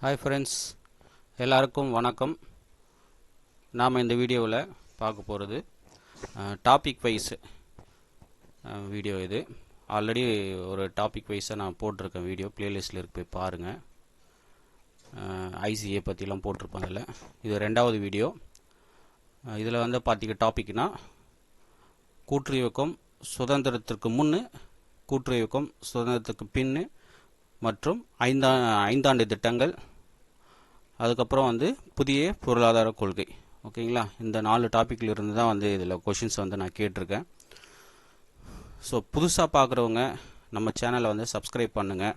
Hi friends எல்லாருக்கும் வணக்கம். நாம் இந்த வீடியோவில் பார்க்க போகிறது டாபிக் வைஸ் வீடியோ இது. ஆல்ரெடி ஒரு டாபிக் வைஸாக நான் போட்டிருக்கேன் வீடியோ பிளேலிஸ்ட்டில் இருக்கு போய் பாருங்கள் ஐசிஏ பற்றிலாம் போட்டிருப்பாங்க அதில் இது ரெண்டாவது வீடியோ இதில் வந்து பார்த்திங்க டாபிக்னா கூற்று இயக்கம் சுதந்திரத்திற்கு முன்னு கூற்று இயக்கம் சுதந்திரத்துக்கு பின்னு மற்றும் ஐந்தா ஐந்தாண்டு திட்டங்கள் அதுக்கப்புறம் வந்து புதிய பொருளாதார கொள்கை. ஓகேங்களா? இந்த நாலு டாப்பிக்கில் இருந்து தான் வந்து இதில் கொஷின்ஸ் வந்து நான் கேட்டிருக்கேன். ஸோ புதுசாக பார்க்குறவங்க நம்ம சேனலை வந்து சப்ஸ்கிரைப் பண்ணுங்கள்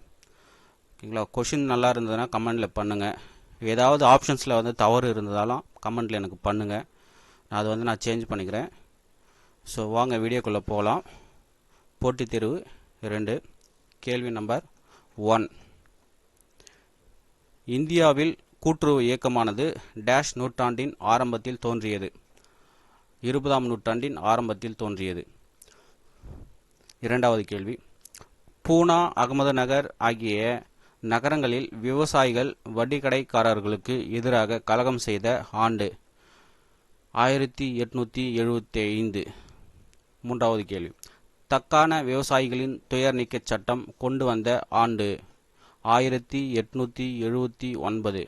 ஓகேங்களா? கொஷின் நல்லா இருந்ததுன்னா கமெண்டில் பண்ணுங்கள் ஏதாவது ஆப்ஷன்ஸில் வந்து தவறு இருந்ததாலும் கமெண்டில் எனக்கு பண்ணுங்கள் நான் அதை வந்து நான் சேஞ்ச் பண்ணிக்கிறேன். ஸோ வாங்க வீடியோக்குள்ளே போகலாம். போட்டித் தேர்வு ரெண்டு கேள்வி நம்பர் ஒன். இந்தியாவில் கூட்டுறவு இயக்கமானது டேஷ் நூற்றாண்டின் ஆரம்பத்தில் தோன்றியது. இருபதாம் நூற்றாண்டின் ஆரம்பத்தில் தோன்றியது. இரண்டாவது கேள்வி. பூனா அகமதுநகர் ஆகிய நகரங்களில் விவசாயிகள் வட்டிக்கடைக்காரர்களுக்கு எதிராக கலகம் செய்த ஆண்டு ஆயிரத்தி எட்நூற்றி எழுபத்தி ஐந்து. மூன்றாவது கேள்வி. தக்கான விவசாயிகளின் துயர் நீக்கச் சட்டம் கொண்டு வந்த ஆண்டு ஆயிரத்தி எட்நூற்றி எழுபத்தி ஒன்பது.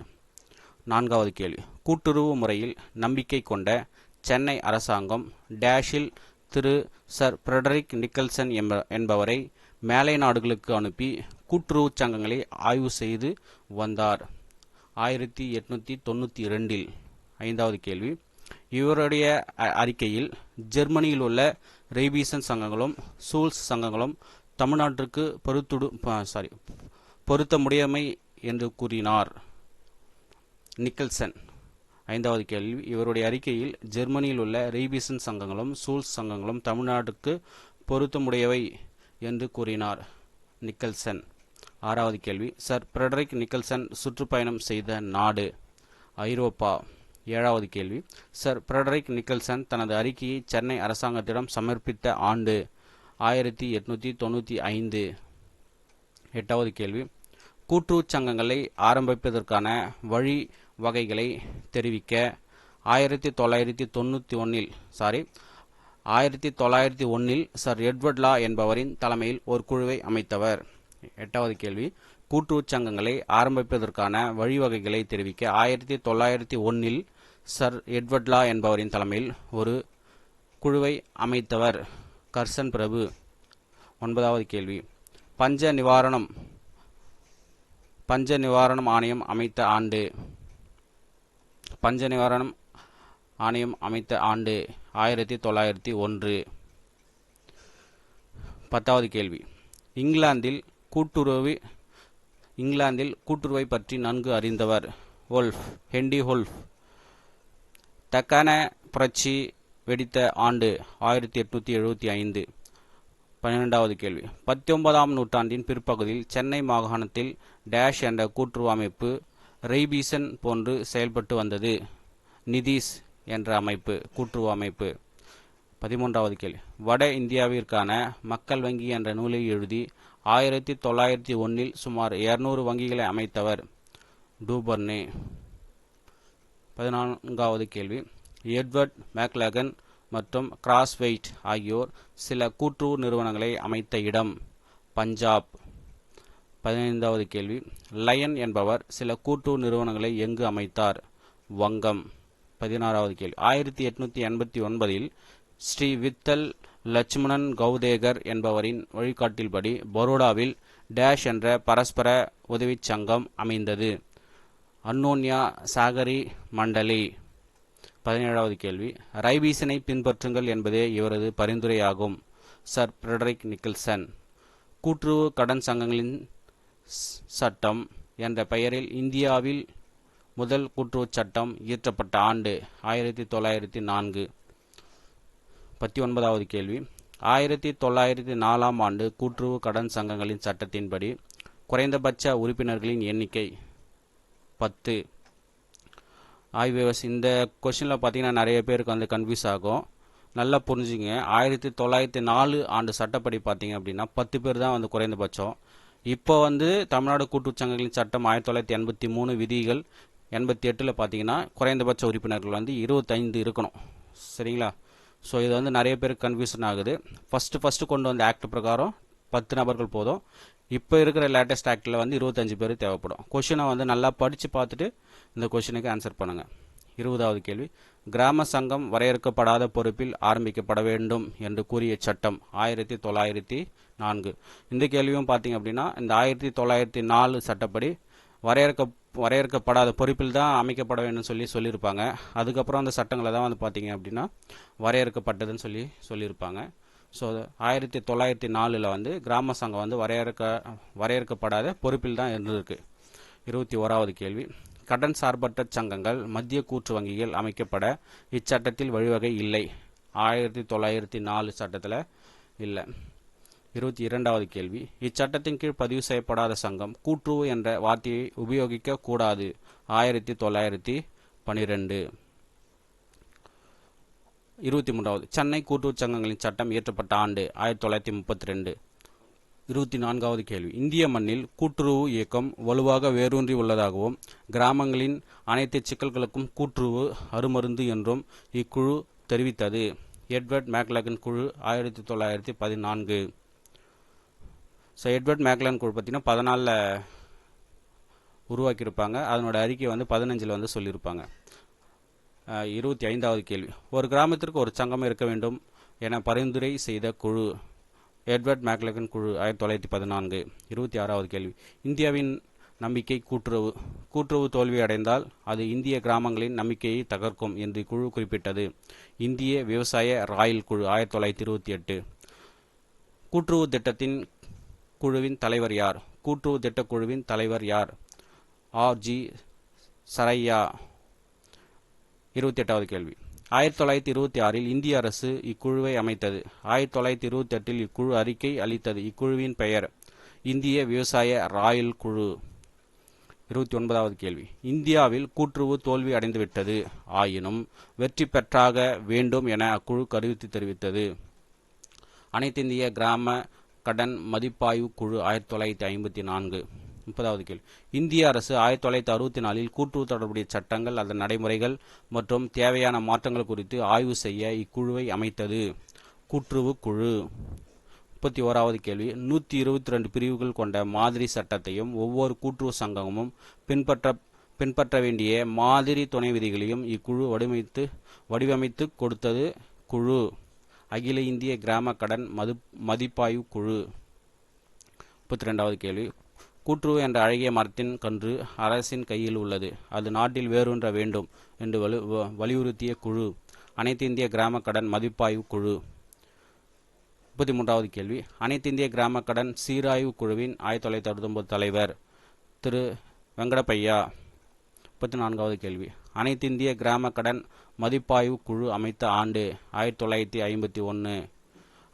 நான்காவது கேள்வி. கூட்டுறவு முறையில் நம்பிக்கை கொண்ட சென்னை அரசாங்கம் டேஷில் திரு. சர். ஃப்ரெடரிக் நிக்கல்சன் என்ப என்பவரை மேலை நாடுகளுக்கு அனுப்பி கூட்டுறவு சங்கங்களை ஆய்வு செய்து வந்தார். ஆயிரத்தி எட்நூற்றி தொண்ணூற்றி ரெண்டில் ஐந்தாவது கேள்வி. இவருடைய அ- அறிக்கையில் ஜெர்மனியில் உள்ள ரெய்பீசன் சங்கங்களும் சூல்ஸ் சங்கங்களும் தமிழ்நாட்டிற்கு பொறுத்துடு சாரி பொருத்த முடியாமை என்று கூறினார். நிக்கல்சன் ஐந்தாவது கேள்வி. இவருடைய அறிக்கையில் ஜெர்மனியில் உள்ள ரெய்பீசன் சங்கங்களும் சூல்ஸ் சங்கங்களும் தமிழ்நாட்டுக்கு பொருத்தமுடையவை என்று கூறினார். நிக்கல்சன் ஆறாவது கேள்வி. சர் ஃப்ரெடரிக் நிக்கல்சன் சுற்றுப்பயணம் செய்த நாடு ஐரோப்பா. ஏழாவது கேள்வி. சர் ஃப்ரெடரிக் நிக்கல்சன் தனது அறிக்கையை சென்னை அரசாங்கத்திடம் சமர்ப்பித்த ஆண்டு ஆயிரத்தி எட்நூற்றி தொண்ணூற்றி ஐந்து. எட்டாவது கேள்வி. கூட்டுறவுச் சங்கங்களை ஆரம்பிப்பதற்கான வழி வகைகளை தெரிவிக்க ஆயிரத்தி தொள்ளாயிரத்தி தொண்ணூற்றி ஒன்றில் சாரி ஆயிரத்தி தொள்ளாயிரத்தி ஒன்றில் சர் எட்வர்ட் லா என்பவரின் தலைமையில் ஒரு குழுவை அமைத்தவர். எட்டாவது கேள்வி. கூட்டுறவுச் சங்கங்களை ஆரம்பிப்பதற்கான வழிவகைகளை தெரிவிக்க ஆயிரத்தி தொள்ளாயிரத்தி ஒன்னில் சர் எட்வர்ட்லா என்பவரின் தலைமையில் ஒரு குழுவை அமைத்தவர் கர்சன் பிரபு. ஒன்பதாவது கேள்வி. பஞ்ச நிவாரணம் பஞ்ச நிவாரணம் ஆணையம் அமைத்த ஆண்டு. பஞ்ச நிவாரணம் ஆணையம் அமைத்த ஆண்டு ஆயிரத்தி தொள்ளாயிரத்தி ஒன்று. பத்தாவது கேள்வி. இங்கிலாந்தில் கூட்டுறவு இங்கிலாந்தில் கூட்டுறவை பற்றி நன்கு அறிந்தவர் ஒல்ஃப் ஹெண்டி ஹொல்ஃப் தக்கான புரட்சி வெடித்த ஆண்டு ஆயிரத்தி எட்நூற்றி எழுபத்தி ஐந்து. பன்னிரெண்டாவது கேள்வி. பத்தொன்பதாம் நூற்றாண்டின் பிற்பகுதியில் சென்னை மாகாணத்தில் டேஷ் என்ற கூட்டுறவு அமைப்பு ரெய்பீசன் போன்று செயல்பட்டு வந்தது. நிதிஸ் என்ற அமைப்பு கூட்டுறவு அமைப்பு. பதிமூன்றாவது கேள்வி. வட இந்தியாவிற்கான மக்கள் வங்கி என்ற நூலை எழுதி ஆயிரத்தி தொள்ளாயிரத்தி ஒன்றில் சுமார் இருநூறு வங்கிகளை அமைத்தவர் டூபர்னே. பதினான்காவது கேள்வி. எட்வர்ட் மேக்லகன் மற்றும் கிராஸ்வெயிட் ஆகியோர் சில கூட்டுறவு நிறுவனங்களை அமைத்த இடம் பஞ்சாப். பதினைந்தாவது கேள்வி. லயன் என்பவர் சில கூட்டுறவு நிறுவனங்களை எங்கு அமைத்தார்? வங்கம். பதினாறாவது கேள்வி. ஆயிரத்தி எட்நூத்தி எண்பத்தி ஒன்பதில் ஸ்ரீ வித்தல் லட்சுமணன் கௌதேகர் என்பவரின் வழிகாட்டில்படி பரோடாவில் டேஷ் என்ற பரஸ்பர உதவிச் சங்கம் அமைந்தது. அன்னோன்யா சாகரி மண்டலி. பதினேழாவது கேள்வி. ரைபீசனை பின்பற்றுங்கள் என்பதே இவரது பரிந்துரையாகும். Sir Frederick Nicholson. கூட்டுறவு கடன் சங்கங்களின் சட்டம் என்ற பெயரில் இந்தியாவில் முதல் கூட்டுறவு சட்டம் இயற்றப்பட்ட ஆண்டு ஆயிரத்தி தொள்ளாயிரத்தி நான்கு. பத்தி ஒன்பதாவது கேள்வி. ஆயிரத்தி தொள்ளாயிரத்தி நாலாம் ஆண்டு கூட்டுறவு கடன் சங்கங்களின் சட்டத்தின்படி குறைந்தபட்ச உறுப்பினர்களின் எண்ணிக்கை பத்து. ஆய்வியர்ஸ் இந்த கொஷினில் பார்த்தீங்கன்னா நிறைய பேருக்கு வந்து கன்ஃபியூஸ் ஆகும். நல்லா புரிஞ்சுங்க ஆயிரத்தி தொள்ளாயிரத்தி நாலு ஆண்டு சட்டப்படி பார்த்தீங்க அப்படின்னா பத்து பேர் தான் வந்து குறைந்தபட்சம். இப்போ வந்து தமிழ்நாடு கூட்டுறவு சங்கங்களின் சட்டம் ஆயிரத்தி தொள்ளாயிரத்தி எண்பத்தி மூணு விதிகள் எண்பத்தி எட்டில் பார்த்தீங்கன்னா குறைந்தபட்ச உறுப்பினர்கள் வந்து இருபத்தைந்து இருக்கணும். சரிங்களா? ஸோ இது வந்து நிறைய பேருக்கு கன்ஃபியூஷன் ஆகுது. ஃபஸ்ட்டு ஃபஸ்ட்டு கொண்டு வந்த ஆக்ட் பிரகாரம் பத்து நபர்கள் போதும். இப்போ இருக்கிற லேட்டஸ்ட் ஆக்டில் வந்து இருபத்தஞ்சு பேர் தேவைப்படும். கொஷினை வந்து நல்லா படித்து பார்த்துட்டு இந்த கொஷினுக்கு ஆன்சர் பண்ணுங்கள் இருபதாவது கேள்வி. கிராம சங்கம் வரையறுக்கப்படாத பொறுப்பில் ஆரம்பிக்கப்பட வேண்டும் என்று கூறிய சட்டம் ஆயிரத்தி தொள்ளாயிரத்தி நான்கு. இந்த கேள்வியும் பார்த்தீங்க அப்படின்னா இந்த ஆயிரத்தி தொள்ளாயிரத்தி நாலு சட்டப்படி வரையறுக்க வரையறுக்கப்படாத பொறுப்பில் தான் அமைக்கப்பட வேண்டும் சொல்லி சொல்லியிருப்பாங்க. அதுக்கப்புறம் அந்த சட்டங்களை தான் வந்து பார்த்தீங்க அப்படின்னா வரையறுக்கப்பட்டதுன்னு சொல்லி சொல்லியிருப்பாங்க. ஸோ ஆயிரத்தி தொள்ளாயிரத்தி நாலில் வந்து கிராம சங்கம் வந்து வரையறுக்க வரையறுக்கப்படாத பொறுப்பில் தான் இருந்திருக்கு. இருபத்தி ஓராவது கேள்வி. கடன் சார்பற்ற சங்கங்கள் மத்திய கூற்று வங்கிகள் அமைக்கப்பட இச்சட்டத்தில் வழிவகை இல்லை. ஆயிரத்தி தொள்ளாயிரத்தி நாலு சட்டத்தில் இல்லை. இருபத்தி இரண்டாவது கேள்வி. இச்சட்டத்தின் கீழ் பதிவு செய்யப்படாத சங்கம் கூட்டுறவு என்ற வார்த்தையை உபயோகிக்க கூடாது. ஆயிரத்தி தொள்ளாயிரத்தி பனிரெண்டு. இருபத்தி மூன்றாவது. சென்னை கூட்டுறவு சங்கங்களின் சட்டம் இயற்றப்பட்ட ஆண்டு ஆயிரத்தி தொள்ளாயிரத்தி முப்பத்தி ரெண்டு இருபத்தி நான்காவது கேள்வி. இந்திய மண்ணில் கூட்டுறவு இயக்கம் வலுவாக வேரூன்றி உள்ளதாகவும் கிராமங்களின் அனைத்து சிக்கல்களுக்கும் கூட்டுறவு அருமருந்து என்றும் இக்குழு தெரிவித்தது. எட்வர்ட் மேக்லகன் குழு ஆயிரத்தி தொள்ளாயிரத்தி பதினான்கு. ஸோ எட்வர்ட் மேக்லன் குழு பார்த்திங்கன்னா பதினாலில் உருவாக்கியிருப்பாங்க. அதனோட அறிக்கை வந்து பதினஞ்சில் வந்து சொல்லியிருப்பாங்க. இருபத்தி ஐந்தாவது கேள்வி. ஒரு கிராமத்திற்கு ஒரு சங்கம் இருக்க வேண்டும் என பரிந்துரை செய்த குழு எட்வர்ட் மேக்லகன் குழு ஆயிரத்தி தொள்ளாயிரத்தி பதினான்கு. இருபத்தி ஆறாவது கேள்வி. இந்தியாவின் நம்பிக்கை கூட்டுறவு கூட்டுறவு தோல்வி அடைந்தால் அது இந்திய கிராமங்களின் நம்பிக்கையை தகர்க்கும் என்று குழு குறிப்பிட்டது. இந்திய விவசாய ராயல் குழு ஆயிரத்தி தொள்ளாயிரத்தி இருபத்தி எட்டு. கூட்டுறவு திட்டத்தின் குழுவின் தலைவர் யார்? கூட்டுறவு திட்டக்குழுவின் தலைவர் யார்? ஆர். ஜி. சரையா இருபத்தி எட்டாவது கேள்வி. ஆயிரத்தி தொள்ளாயிரத்தி இருபத்தி ஆறில் இந்திய அரசு இக்குழுவை அமைத்தது. ஆயிரத்தி தொள்ளாயிரத்தி இருபத்தி எட்டில் இக்குழு அறிக்கை அளித்தது. இக்குழுவின் பெயர் இந்திய விவசாய ராயல் குழு. இருபத்தி ஒன்பதாவது கேள்வி. இந்தியாவில் கூட்டுறவு தோல்வி அடைந்துவிட்டது. ஆயினும் வெற்றி பெற்றாக வேண்டும் என அக்குழு கருத்து தெரிவித்தது. அனைத்திந்திய கிராம கடன் மதிப்பாய்வு குழு ஆயிரத்தி தொள்ளாயிரத்தி ஐம்பத்தி நான்கு. முப்பதாவது கேள்வி. இந்திய அரசு ஆயிரத்தி தொள்ளாயிரத்தி அறுபத்தி நாலில் கூட்டுறவு தொடர்புடைய சட்டங்கள் அதன் நடைமுறைகள் மற்றும் தேவையான மாற்றங்கள் குறித்து ஆய்வு செய்ய இக்குழுவை அமைத்தது. கூட்டுறவு குழு. முப்பத்தி ஓராவது கேள்வி. நூற்றி இருபத்தி ரெண்டு பிரிவுகள் கொண்ட மாதிரி சட்டத்தையும் ஒவ்வொரு கூட்டுறவு சங்கமும் பின்பற்ற பின்பற்ற வேண்டிய மாதிரி துணை விதிகளையும் இக்குழு வடிவமைத்து வடிவமைத்து கொடுத்தது குழு. அகில இந்திய கிராம கடன் மது மதிப்பாய்வு குழு. முப்பத்தி ரெண்டாவது கேள்வி. கூற்று என்ற அழகிய மரத்தின் கன்று அரசின் கையில் உள்ளது. அது நாட்டில் வேரூன்ற வேண்டும் என்று வலு வலியுறுத்திய குழு. அனைத்து இந்திய கிராம கடன் மதிப்பாய்வு குழு. முப்பத்தி மூன்றாவது கேள்வி. அனைத்து இந்திய கிராம கடன் சீராய்வு குழுவின் ஆயிரத்தி தொள்ளாயிரத்தி அறுபத்தொம்பது தலைவர் திரு வெங்கடப்பையா முப்பத்தி நான்காவது கேள்வி. அனைத்திந்திய கிராம கடன் மதிப்பாய்வு குழு அமைத்த ஆண்டு ஆயிரத்தி தொள்ளாயிரத்தி ஐம்பத்தி ஒன்று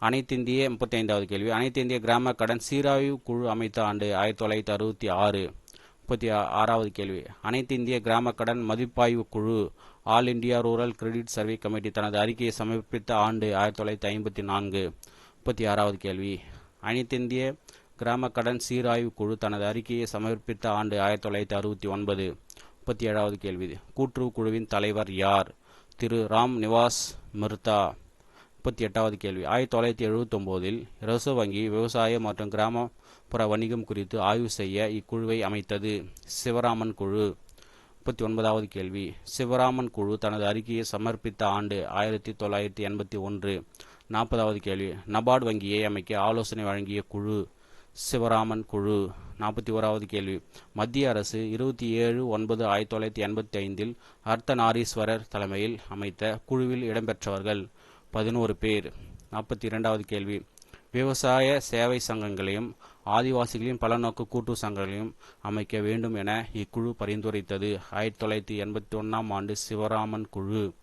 அனைத்திந்திய முப்பத்தைந்தாவது முப்பத்தி ஐந்தாவது கேள்வி. அனைத்து இந்திய கிராம கடன் சீராய்வு குழு அமைத்த ஆண்டு ஆயிரத்தி தொள்ளாயிரத்தி அறுபத்தி ஆறு. முப்பத்தி ஆறாவது கேள்வி. அனைத்திந்திய கிராம கடன் மதிப்பாய்வு குழு all India rural credit survey committee தனது அறிக்கையை சமர்ப்பித்த ஆண்டு ஆயிரத்தி தொள்ளாயிரத்தி ஐம்பத்தி நான்கு. முப்பத்தி ஆறாவது கேள்வி. அனைத்திந்திய கிராம கடன் சீராய்வு குழு தனது அறிக்கையை சமர்ப்பித்த ஆண்டு ஆயிரத்தி தொள்ளாயிரத்தி அறுபத்தி ஒன்பது. முப்பத்தி ஏழாவது கேள்வி. கூட்டுறவு குழுவின் தலைவர் யார்? திரு. ராம் நிவாஸ் மிர்தா. முப்பத்தி எட்டாவது கேள்வி. ஆயிரத்தி தொள்ளாயிரத்தி எழுபத்தொம்போதில் ரிசர்வ் வங்கி விவசாய மற்றும் கிராமப்புற வணிகம் குறித்து ஆய்வு செய்ய இக்குழுவை அமைத்தது சிவராமன் குழு. முப்பத்தி ஒன்பதாவது கேள்வி. சிவராமன் குழு தனது அறிக்கையை சமர்ப்பித்த ஆண்டு ஆயிரத்தி தொள்ளாயிரத்தி எண்பத்தி ஒன்று. நாற்பதாவது கேள்வி. நபார்டு வங்கியை அமைக்க ஆலோசனை வழங்கிய குழு. சிவராமன் குழு? நாற்பத்தி ஓராவது கேள்வி. மத்திய அரசு இருபத்தி ஏழு ஒன்பது ஆயிரத்தி தொள்ளாயிரத்தி எண்பத்தி ஐந்தில் அர்த்தநாரீஸ்வரர் தலைமையில் அமைத்த குழுவில் இடம்பெற்றவர்கள். பதினோரு பேர். நாற்பத்தி இரண்டாவது கேள்வி. விவசாய சேவை சங்கங்களையும் ஆதிவாசிகளின் பலநோக்கு கூட்டு சங்கங்களையும் அமைக்க வேண்டும் என இக்குழு பரிந்துரைத்தது. ஆயிரத்தி தொள்ளாயிரத்தி எண்பத்தி ஒன்றாம் ஆண்டு சிவராமன் குழு.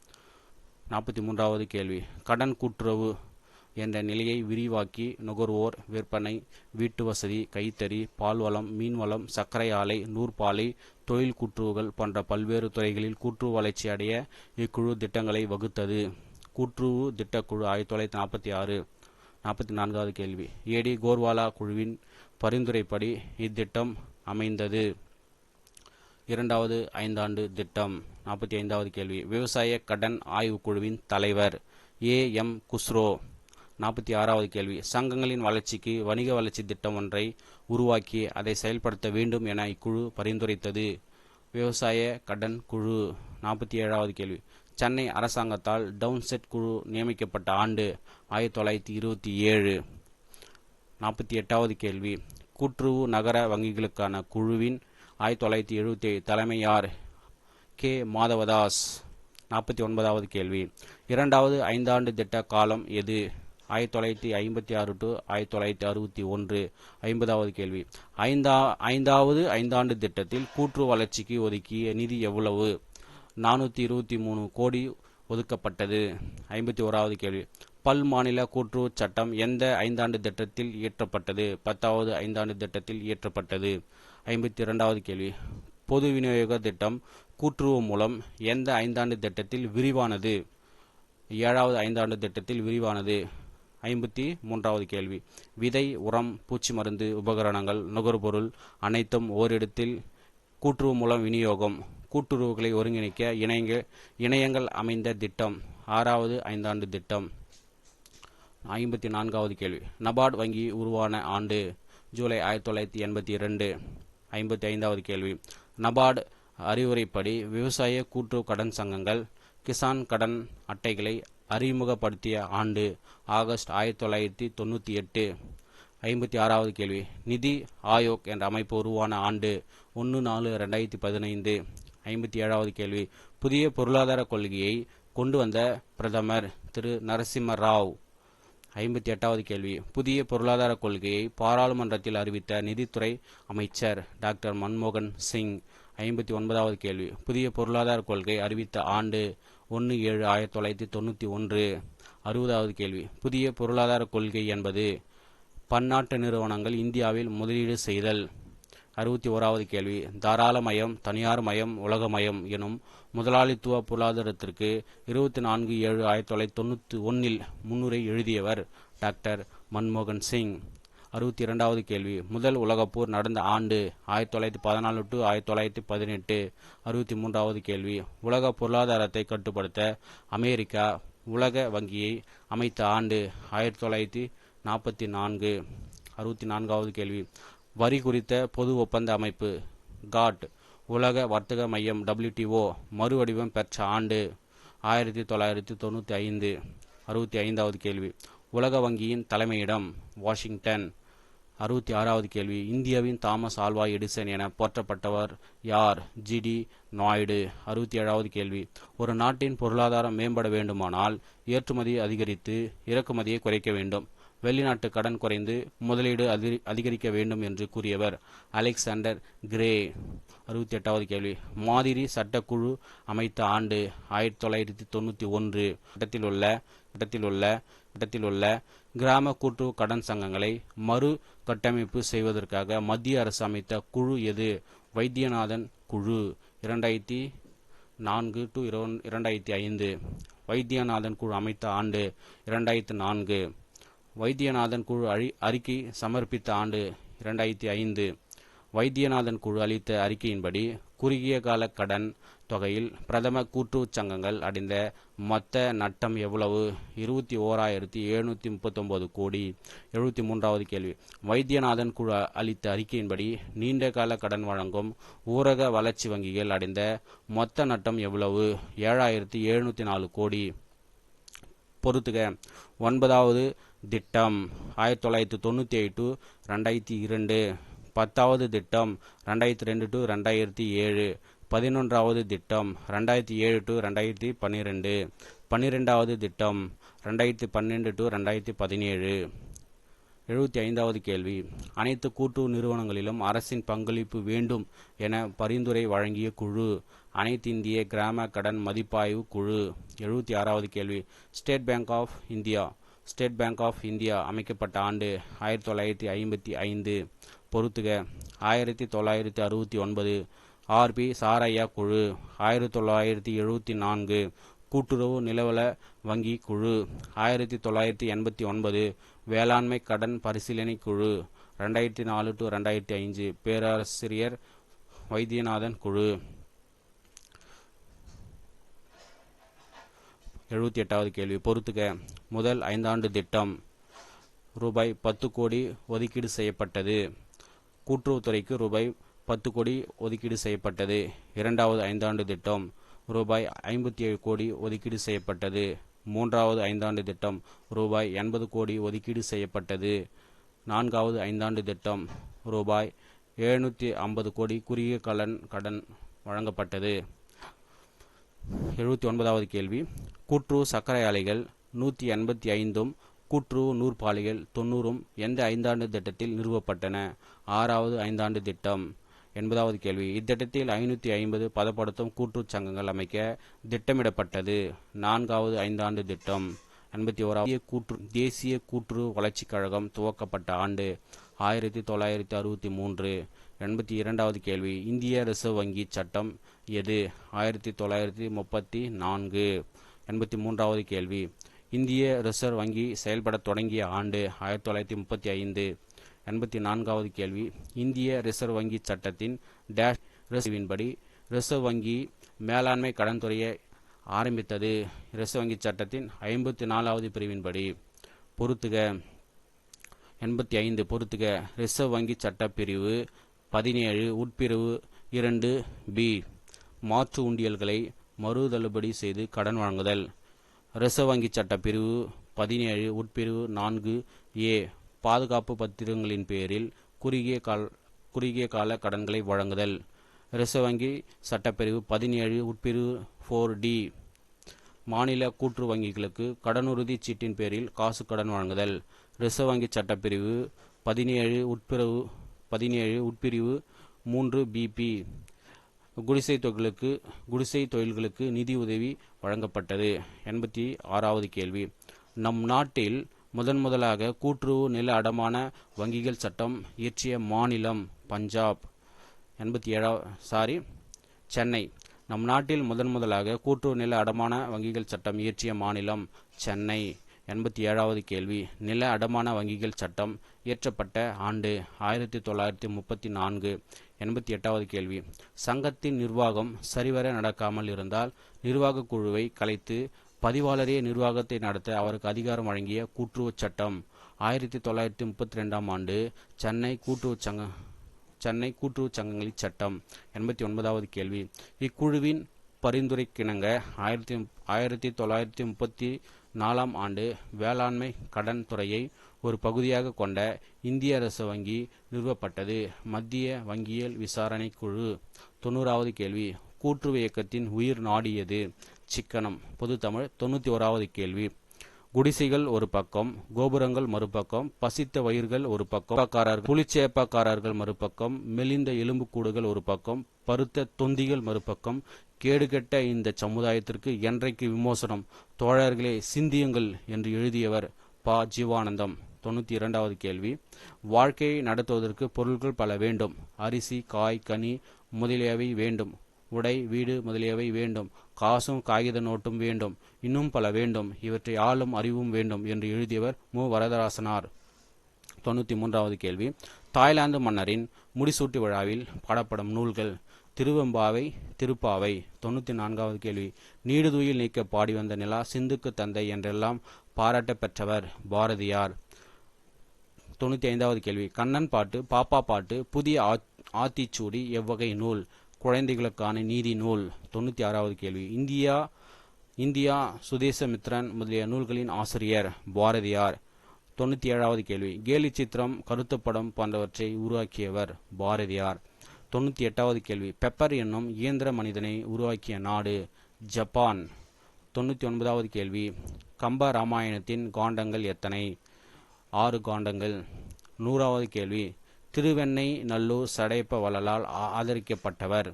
நாற்பத்தி மூன்றாவது கேள்வி. கடன் கூட்டுறவு என்ற நிலையை விரிவாக்கி நுகர்வோர் விற்பனை வீட்டு வசதி கைத்தறி பால்வளம் மீன்வளம் சர்க்கரை ஆலை நூற்பாலை தொழில் கூற்றுவுகள் போன்ற பல்வேறு துறைகளில் கூற்று வளர்ச்சி அடைய இக்குழு திட்டங்களை வகுத்தது. கூற்றுவு திட்டக்குழு ஆயிரத்தி தொள்ளாயிரத்தி நாற்பத்தி ஆறு நாற்பத்தி நான்காவது கேள்வி. ஏடி கோர்வாலா குழுவின் பரிந்துரைப்படி இத்திட்டம் அமைந்தது. இரண்டாவது ஐந்தாண்டு திட்டம் நாற்பத்தி ஐந்தாவது கேள்வி. விவசாய கடன் ஆய்வுக்குழுவின் தலைவர் ஏ. எம். குஸ்ரோ நாற்பத்தி ஆறாவது கேள்வி. சங்கங்களின் வளர்ச்சிக்கு வணிக வளர்ச்சி திட்டம் ஒன்றை உருவாக்கி அதை செயல்படுத்த வேண்டும் என இக்குழு பரிந்துரைத்தது. விவசாய கடன் குழு. நாற்பத்தி ஏழாவது கேள்வி. சென்னை அரசாங்கத்தால் டவுன்செட் குழு நியமிக்கப்பட்ட ஆண்டு ஆயிரத்தி தொள்ளாயிரத்தி இருபத்தி ஏழு. நாற்பத்தி எட்டாவது கேள்வி. கூட்டுறவு நகர வங்கிகளுக்கான குழுவின் ஆயிரத்தி தொள்ளாயிரத்தி எழுபத்தி ஏழு தலைமையார் கே. மாதவதாஸ். நாற்பத்தி ஒன்பதாவது கேள்வி. இரண்டாவது ஐந்தாண்டு திட்ட காலம் எது? ஆயிரத்தி தொள்ளாயிரத்தி ஐம்பத்தி ஆறு டு ஆயிரத்தி தொள்ளாயிரத்தி அறுபத்தி ஒன்று. ஐம்பதாவது கேள்வி. ஐந்தா ஐந்தாவது ஐந்தாண்டு திட்டத்தில் கூற்று வளர்ச்சிக்கு ஒதுக்கிய நிதி எவ்வளவு? நானூற்றி இருபத்தி மூணு கோடி ஒதுக்கப்பட்டது. ஐம்பத்தி ஓராவது கேள்வி. பல் மாநில கூட்டுறவு சட்டம் எந்த ஐந்தாண்டு திட்டத்தில் இயற்றப்பட்டது? பத்தாவது ஐந்தாண்டு திட்டத்தில் இயற்றப்பட்டது. ஐம்பத்தி இரண்டாவது கேள்வி. பொது விநியோக திட்டம் கூட்டுறவு மூலம் எந்த ஐந்தாண்டு திட்டத்தில் விரிவானது? ஏழாவது ஐந்தாண்டு திட்டத்தில் விரிவானது. ஐம்பத்தி மூன்றாவது கேள்வி. விதை உரம் பூச்சி மருந்து உபகரணங்கள் நுகர்பொருள் அனைத்தும் ஓரிடத்தில் கூட்டுறவு மூலம் விநியோகம். கூட்டுறவுகளை ஒருங்கிணைக்க இணைய இணையங்கள் அமைந்த திட்டம். ஆறாவது ஐந்தாண்டு திட்டம். ஐம்பத்தி நான்காவது கேள்வி. நபார்டு வங்கி உருவான ஆண்டு ஜூலை ஆயிரத்தி தொள்ளாயிரத்தி எண்பத்தி இரண்டு. ஐம்பத்தி ஐந்தாவது கேள்வி. நபார்டு அறிவுரைப்படி விவசாய கூட்டுறவு கடன் சங்கங்கள் கிசான் கடன் அட்டைகளை அறிமுகப்படுத்திய ஆண்டு ஆகஸ்ட் ஆயிரத்தி தொள்ளாயிரத்தி தொண்ணூற்றி எட்டு. ஐம்பத்தி ஆறாவது கேள்வி. நிதி ஆயோக் என்ற அமைப்பு உருவான ஆண்டு ஒன்று நாலு ரெண்டாயிரத்தி பதினைந்து. ஐம்பத்தி ஏழாவது கேள்வி. புதிய பொருளாதார கொள்கையை கொண்டு வந்த பிரதமர் திரு நரசிம்ம ராவ் ஐம்பத்தி எட்டாவது கேள்வி. புதிய பொருளாதார கொள்கையை பாராளுமன்றத்தில் அறிவித்த நிதித்துறை அமைச்சர் டாக்டர் மன்மோகன் சிங். ஐம்பத்தி ஒன்பதாவது கேள்வி. புதிய பொருளாதார கொள்கை அறிவித்த ஆண்டு ஒன்று ஏழு ஆயிரத்தி தொள்ளாயிரத்தி தொண்ணூற்றி ஒன்று. அறுபதாவது கேள்வி. புதிய பொருளாதார கொள்கை என்பது பன்னாட்டு நிறுவனங்கள் இந்தியாவில் முதலீடு செய்தல். அறுபத்தி ஓராவது கேள்வி. தாராளமயம் தனியார் மயம் உலகமயம் எனும் முதலாளித்துவ பொருளாதாரத்திற்கு இருபத்தி நான்கு ஏழு ஆயிரத்தி தொள்ளாயிரத்தி தொண்ணூற்றி ஒன்றில் முன்னுரை எழுதியவர் டாக்டர் மன்மோகன் சிங். அறுபத்தி இரண்டாவது கேள்வி. முதல் உலகப்போர் நடந்த ஆண்டு ஆயிரத்தி தொள்ளாயிரத்தி பதினாலு டு ஆயிரத்தி தொள்ளாயிரத்தி பதினெட்டு அறுபத்தி மூன்றாவது கேள்வி. உலக பொருளாதாரத்தை கட்டுப்படுத்த அமெரிக்கா உலக வங்கியை அமைத்த ஆண்டு ஆயிரத்தி தொள்ளாயிரத்தி நாற்பத்தி நான்கு அறுபத்தி நான்காவது கேள்வி. வரி குறித்த பொது ஒப்பந்த அமைப்பு. காட் உலக வர்த்தக மையம் டபிள்யூடிஓ மறுவடிவம் பெற்ற ஆண்டு ஆயிரத்தி தொள்ளாயிரத்தி தொண்ணூற்றி ஐந்து அறுபத்தி ஐந்தாவது கேள்வி. உலக வங்கியின் தலைமையிடம் வாஷிங்டன் அறுபத்தி ஆறாவது கேள்வி. இந்தியாவின் தாமஸ் ஆல்வா எடிசன் என போற்றப்பட்டவர் யார்? G D Naidu. அறுபத்தி ஏழாவது கேள்வி. ஒரு நாட்டின் பொருளாதாரம் மேம்பட வேண்டுமானால் ஏற்றுமதி அதிகரித்து இறக்குமதியை குறைக்க வேண்டும். வெளிநாட்டு கடன் குறைந்து முதலீடு அதிரி அதிகரிக்க வேண்டும் என்று கூறியவர் அலெக்சாண்டர் கிரே. அறுபத்தி எட்டாவது கேள்வி. மாதிரி சட்டக்குழு அமைத்த ஆண்டு ஆயிரத்தி தொள்ளாயிரத்தி தொண்ணூற்றி ஒன்று. இடத்தில் உள்ள இடத்தில் உள்ள வட்டத்தில் உள்ள கிராம கூட்டுறவு கடன் சங்கங்களை மறு கட்டமைப்பு செய்வதற்காக மத்திய அரசு அமைத்த குழு எது? வைத்தியநாதன் குழு. இரண்டாயிரத்தி நான்கு டு இரண்டாயிரத்தி ஐந்து. வைத்தியநாதன் குழு அமைத்த ஆண்டு இரண்டாயிரத்தி நான்கு. வைத்தியநாதன் குழு அழி அறிக்கை சமர்ப்பித்த ஆண்டு இரண்டாயிரத்தி ஐந்து. வைத்தியநாதன் குழு அளித்த அறிக்கையின்படி குறுகிய கால கடன் தொகையில் பிரதம கூட்டுறவுச் சங்கங்கள் அடைந்த மொத்த நட்டம் எவ்வளவு? இருபத்தி ஓராயிரத்தி எழுநூற்றி முப்பத்தொம்போது கோடி. எழுபத்தி மூன்றாவது கேள்வி. வைத்தியநாதன் குழு அளித்த அறிக்கையின்படி நீண்ட கால கடன் வழங்கும் ஊரக வளர்ச்சி வங்கிகள் அடைந்த மொத்த நட்டம் எவ்வளவு? ஏழாயிரத்தி எழுநூற்றி நாலு கோடி. பொறுத்துக. ஒன்பதாவது திட்டம். ஆயிரத்தி தொள்ளாயிரத்தி தொண்ணூற்றி ஏழு டு ரெண்டாயிரத்தி இரண்டு. பத்தாவது திட்டம். ரெண்டாயிரத்தி ரெண்டு டு ரெண்டாயிரத்தி ஏழு. பதினொன்றாவது திட்டம் ரெண்டாயிரத்தி ஏழு டு ரெண்டாயிரத்தி பன்னிரெண்டு. பன்னிரெண்டாவது திட்டம் ரெண்டாயிரத்தி பன்னெண்டு டு ரெண்டாயிரத்தி பதினேழு. எழுபத்தி ஐந்தாவது கேள்வி. அனைத்து கூட்டு நிறுவனங்களிலும் அரசின் பங்களிப்பு வேண்டும் என பரிந்துரை வழங்கிய குழு அனைத்து இந்திய கிராம கடன் மதிப்பாய்வு குழு. எழுபத்தி ஆறாவது கேள்வி. State Bank of India. State Bank of India அமைக்கப்பட்ட ஆண்டு ஆயிரத்தி தொள்ளாயிரத்தி ஐம்பத்தி ஐந்து. பொறுத்துக. ஆயிரத்தி தொள்ளாயிரத்தி அறுபத்தி ஒன்பது. ஆர்பி சாரையா குழு ஆயிரத்தி தொள்ளாயிரத்தி எழுபத்தி நான்கு கூட்டுறவு நிலவல வங்கி குழு ஆயிரத்தி தொள்ளாயிரத்தி எண்பத்தி ஒன்பது வேளாண்மை கடன் பரிசீலனை குழு ரெண்டாயிரத்தி நாலு டு ரெண்டாயிரத்தி ஐந்து பேராசிரியர் வைத்தியநாதன் குழு. எழுபத்தி எட்டாவது கேள்வி. பொறுத்துக. முதல் ஐந்தாண்டு திட்டம். ரூபாய் பத்து கோடி ஒதுக்கீடு செய்யப்பட்டது. கூட்டுறவுத்துறைக்கு ரூபாய் பத்து கோடி ஒதுக்கீடு செய்யப்பட்டது. இரண்டாவது ஐந்தாண்டு திட்டம் ரூபாய் ஐம்பத்தி ஏழு கோடி ஒதுக்கீடு செய்யப்பட்டது. மூன்றாவது ஐந்தாண்டு திட்டம் ரூபாய் எண்பது கோடி ஒதுக்கீடு செய்யப்பட்டது. நான்காவது ஐந்தாண்டு திட்டம் ரூபாய் எழுநூற்றி ஐம்பது கோடி குறுகிய கலன் கடன் வழங்கப்பட்டது. எழுபத்தி ஒன்பதாவது கேள்வி. கூற்று சர்க்கரை ஆலைகள் நூற்றி எண்பத்தி ஐந்தும் கூற்று நூற்பாலைகள் தொண்ணூறும் எந்த ஐந்தாண்டு திட்டத்தில் நிறுவப்பட்டன? ஆறாவது ஐந்தாண்டு திட்டம் எண்பதாவது கேள்வி. இத்திட்டத்தில் ஐநூற்றி ஐம்பது பதப்படுத்தும் கூட்டுறவு சங்கங்கள் அமைக்க திட்டமிடப்பட்டது. நான்காவது ஐந்தாண்டு திட்டம். எண்பத்தி ஓராவது கூற்று தேசிய கூட்டுறவு வளர்ச்சிக் கழகம் துவக்கப்பட்ட ஆண்டு. ஆயிரத்தி தொள்ளாயிரத்தி அறுபத்தி மூன்று. எண்பத்தி இரண்டாவது கேள்வி இந்திய ரிசர்வ் வங்கி சட்டம் எது? ஆயிரத்தி தொள்ளாயிரத்தி முப்பத்தி நான்கு. எண்பத்தி மூன்றாவது கேள்வி இந்திய ரிசர்வ் வங்கி செயல்பட தொடங்கிய ஆண்டு ஆயிரத்தி தொள்ளாயிரத்தி முப்பத்தி ஐந்து. எண்பத்தி நான்காவது கேள்வி. இந்திய ரிசர்வ் வங்கி சட்டத்தின் டேஷ் ரிசர்வின்படி ரிசர்வ் வங்கி மேலாண்மை கடன் துறையை ஆரம்பித்தது. ரிசர்வ் வங்கி சட்டத்தின் ஐம்பத்தி நாலாவது பிரிவின்படி பொறுத்துக. எண்பத்தி ஐந்து பொறுத்துக. ரிசர்வ் வங்கி சட்டப்பிரிவு பதினேழு உட்பிரிவு இரண்டு பி மாற்று உண்டியல்களை மறுதள்ளுபடி செய்து கடன் வழங்குதல். ரிசர்வ் வங்கி சட்டப்பிரிவு பதினேழு உட்பிரிவு நான்கு ஏ பாதுகாப்பு பத்திரங்களின் பேரில் குறுகிய கால் குறுகிய கால கடன்களை வழங்குதல். ரிசர்வ் வங்கி சட்டப்பிரிவு பதினேழு உட்பிரிவு ஃபோர் டி மாநில கூற்று வங்கிகளுக்கு கடனுறுதி சீட்டின் பேரில் காசு கடன் வழங்குதல். ரிசர்வ் வங்கி சட்டப்பிரிவு பதினேழு உட்பிரிவு பதினேழு உட்பிரிவு மூன்று பிபி குடிசை தொழிலுக்கு குடிசை தொழில்களுக்கு நிதி உதவி வழங்கப்பட்டது. எண்பத்தி ஆறாவது கேள்வி. நம் நாட்டில் முதன் முதலாக கூட்டுறவு நில அடமான வங்கிகள் சட்டம் இயற்றிய மாநிலம் பஞ்சாப். எண்பத்தி ஏழா சாரி சென்னை. நம் நாட்டில் முதன் முதலாக கூட்டுறவு நில அடமான வங்கிகள் சட்டம் இயற்றிய மாநிலம் சென்னை. எண்பத்தி ஏழாவது கேள்வி. நில அடமான வங்கிகள் சட்டம் இயற்றப்பட்ட ஆண்டு ஆயிரத்தி தொள்ளாயிரத்தி முப்பத்தி நான்கு எண்பத்தி எட்டாவது கேள்வி. சங்கத்தின் நிர்வாகம் சரிவர நடக்காமல் இருந்தால் நிர்வாக குழுவை கலைத்து பதிவாளரே நிர்வாகத்தை நடத்த அவருக்கு அதிகாரம் வழங்கிய கூட்டுறவுச் சட்டம். ஆயிரத்தி தொள்ளாயிரத்தி முப்பத்தி ரெண்டாம் ஆண்டு சென்னை கூட்டுறவு சங்க சென்னை கூட்டுறவு சங்கங்களின் சட்டம். எண்பத்தி ஒன்பதாவது கேள்வி. இக்குழுவின் பரிந்துரைக்கிணங்க ஆயிரத்தி ஆயிரத்தி தொள்ளாயிரத்தி முப்பத்தி நாலாம் ஆண்டு வேளாண்மை கடன் துறையை ஒரு பகுதியாக கொண்ட இந்திய அரசு வங்கி நிறுவப்பட்டது. மத்திய வங்கியியல் விசாரணை குழு. தொண்ணூறாவது கேள்வி. கூட்டுறவு இயக்கத்தின் உயிர் நாடியது சிக்கனம். பொது தமிழ் தொண்ணூற்றி ஓராவது கேள்வி. குடிசைகள் ஒரு பக்கம் கோபுரங்கள் மறுபக்கம் பசித்த வயிர்கள் ஒரு பக்கம் சேப்பாக்காரர்கள் புலிச்சேப்பாக்காரர்கள் மறுபக்கம் மெலிந்த எலும்புக்கூடுகள் ஒரு பக்கம் பருத்த தொந்திகள் மறுபக்கம் கேடுகெட்ட இந்த சமுதாயத்திற்கு என்றைக்கு விமோசனம்? தோழர்களே சிந்தியுங்கள் என்று எழுதியவர் ப. ஜீவானந்தம். தொண்ணூற்றி இரண்டாவது கேள்வி. வாழ்க்கையை நடத்துவதற்கு பொருட்கள் பல வேண்டும். அரிசி காய் கனி முதலியவை வேண்டும். உடை வீடு முதலியவை வேண்டும். காசும் காகித நோட்டும் வேண்டும். இன்னும் பல வேண்டும். இவற்றை ஆளும் அறிவும் வேண்டும் என்று எழுதியவர் மு. வரதராசனார். தொண்ணூற்றி மூன்றாவது கேள்வி. தாய்லாந்து மன்னரின் முடிசூட்டு விழாவில் பாடப்படும் நூல்கள் திருவெம்பாவை திருப்பாவை. தொண்ணூற்றி நான்காவது கேள்வி. நீடுதுயில் நீக்க பாடி வந்த நிலா சிந்துக்கு தந்தை என்றெல்லாம் பாராட்ட பெற்றவர் பாரதியார். தொண்ணூற்றி ஐந்தாவது கேள்வி. கண்ணன் பாட்டு பாப்பா பாட்டு புதிய ஆத்திச்சூடி எவ்வகை நூல். குழந்தைகளுக்கான நீதி நூல். தொண்ணூற்றி ஆறாவது கேள்வி. இந்தியா இந்தியா சுதேசமித்ரன் முதலிய நூல்களின் ஆசிரியர் பாரதியார். தொண்ணூற்றி ஏழாவது கேள்வி. கேலி சித்திரம் கருத்துப்படம் போன்றவற்றை உருவாக்கியவர் பாரதியார். தொண்ணூற்றி எட்டாவது கேள்வி. பெப்பர் என்னும் இயந்திர மனிதனை உருவாக்கிய நாடு ஜப்பான். தொண்ணூற்றி ஒன்பதாவது கேள்வி. கம்ப ராமாயணத்தின் காண்டங்கள் எத்தனை? ஆறு காண்டங்கள். நூறாவது கேள்வி. திருவெண்ணை நல்லூர் சடைப்ப வள்ளலால் ஆதரிக்கப்பட்டவர்.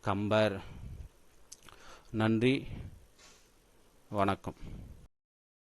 கம்பர் நன்றி வணக்கம்.